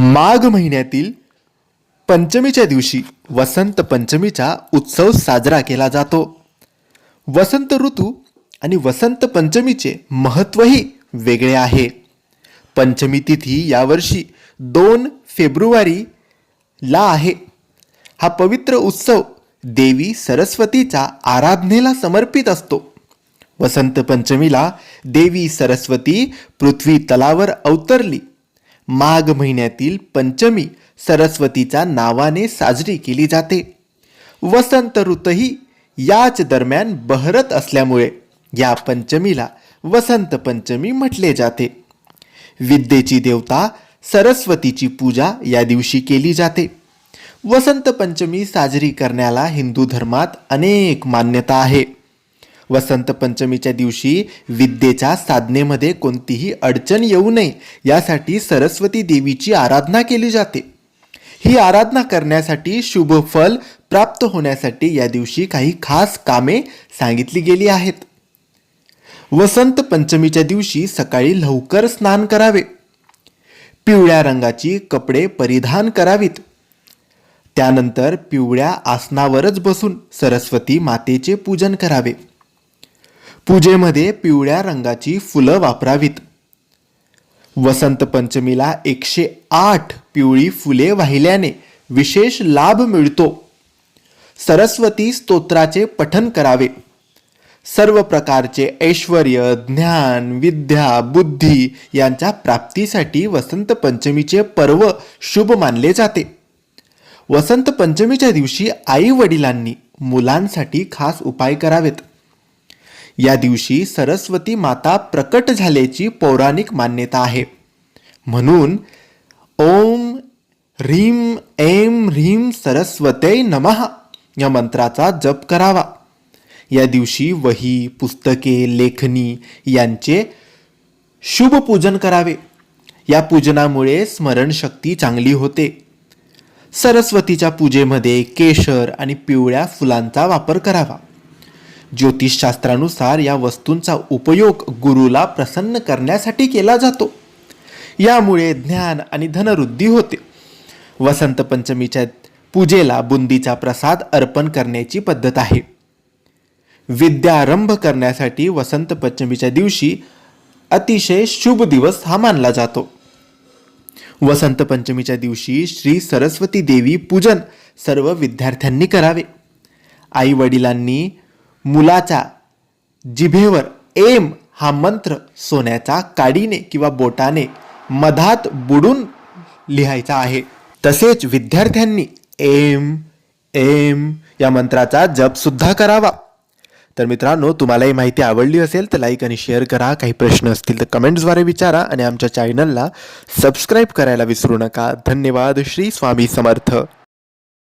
माघ महिन्यातील पंचमीच्या दिवशी वसंत पंचमीचा उत्सव साजरा केला जातो. वसंत ऋतू आणि वसंत पंचमीचे महत्त्वही वेगळे आहे. पंचमी तिथी यावर्षी दोन फेब्रुवारीला आहे. हा पवित्र उत्सव देवी सरस्वतीच्या आराधनेला समर्पित असतो. वसंत पंचमीला देवी सरस्वती पृथ्वी तलावर अवतरली. माघ महिन्यातील पंचमी सरस्वतीच्या नावाने साजरी केली जाते. वसंत ऋतही याच दरम्यान बहरत असल्यामुळे या पंचमीला वसंत पंचमी म्हटले जाते. विद्येची देवता सरस्वतीची पूजा या दिवशी केली जाते. वसंत पंचमी साजरी करण्याला हिंदू धर्मात अनेक मान्यता आहे. वसंत पंचमीच्या दिवशी विद्येच्या साधनेमध्ये कोणतीही अडचण येऊ नये. यासाठी सरस्वती देवीची आराधना केली जाते. ही आराधना करण्यासाठी शुभ फल प्राप्त होण्यासाठी या दिवशी काही खास कामे सांगितली गेली आहेत. वसंत पंचमीच्या दिवशी सकाळी लवकर स्नान करावे. पिवळ्या रंगाची कपडे परिधान करावीत. त्यानंतर पिवळ्या आसनावरच बसून सरस्वती मातेचे पूजन करावे. पूजेमध्ये पिवळ्या रंगाची फुलं वापरावीत. वसंत पंचमीला एकशे आठ पिवळी फुले वाहिल्याने विशेष लाभ मिळतो. सरस्वती स्तोत्राचे पठन करावे. सर्व प्रकारचे ऐश्वर ज्ञान विद्या बुद्धी यांच्या प्राप्तीसाठी वसंत पंचमीचे पर्व शुभ मानले जाते. वसंत पंचमीच्या दिवशी आई वडिलांनी मुलांसाठी खास उपाय करावेत. या दिवशी सरस्वती माता प्रकट झाल्याची पौराणिक मान्यता आहे. म्हणून ओम ह्रीम ऐम ह्रीम सरस्वते नमः या मंत्राचा जप करावा. या दिवशी वही पुस्तके लेखनी यांचे शुभ पूजन करावे. या पूजनामुळे स्मरणशक्ती चांगली होते. सरस्वतीच्या पूजेमध्ये केशर आणि पिवळ्या फुलांचा वापर करावा. ज्योतिषशास्त्रानुसार या वस्तूंचा उपयोग गुरुला प्रसन्न करण्यासाठी केला जातो. यामुळे ज्ञान आणि धनवृद्धी होते. वसंत पंचमीच्या पूजेला बुंदीचा प्रसाद अर्पण करण्याची पद्धत आहे. विद्यारंभ करण्यासाठी वसंत पंचमीच्या दिवशी अतिशय शुभ दिवस हा मानला जातो. वसंत पंचमीच्या दिवशी श्री सरस्वती देवी पूजन सर्व विद्यार्थ्यांनी करावे. आई वडिलांनी मुलाच्या जिभेवर एम हा मंत्र सोन्याचा काडीने किंवा बोटाने मधात बुडून लिहायचा आहे. तसेच विद्यार्थ्यांनी एम एम या मंत्राचा जपसुद्धा करावा. तर मित्रांनो तुम्हाला ही माहिती आवडली असेल तर लाईक आणि शेअर करा. काही प्रश्न असतील तर कमेंट्सद्वारे विचारा आणि आमच्या चॅनलला सबस्क्राईब करायला विसरू नका. धन्यवाद. श्री स्वामी समर्थ.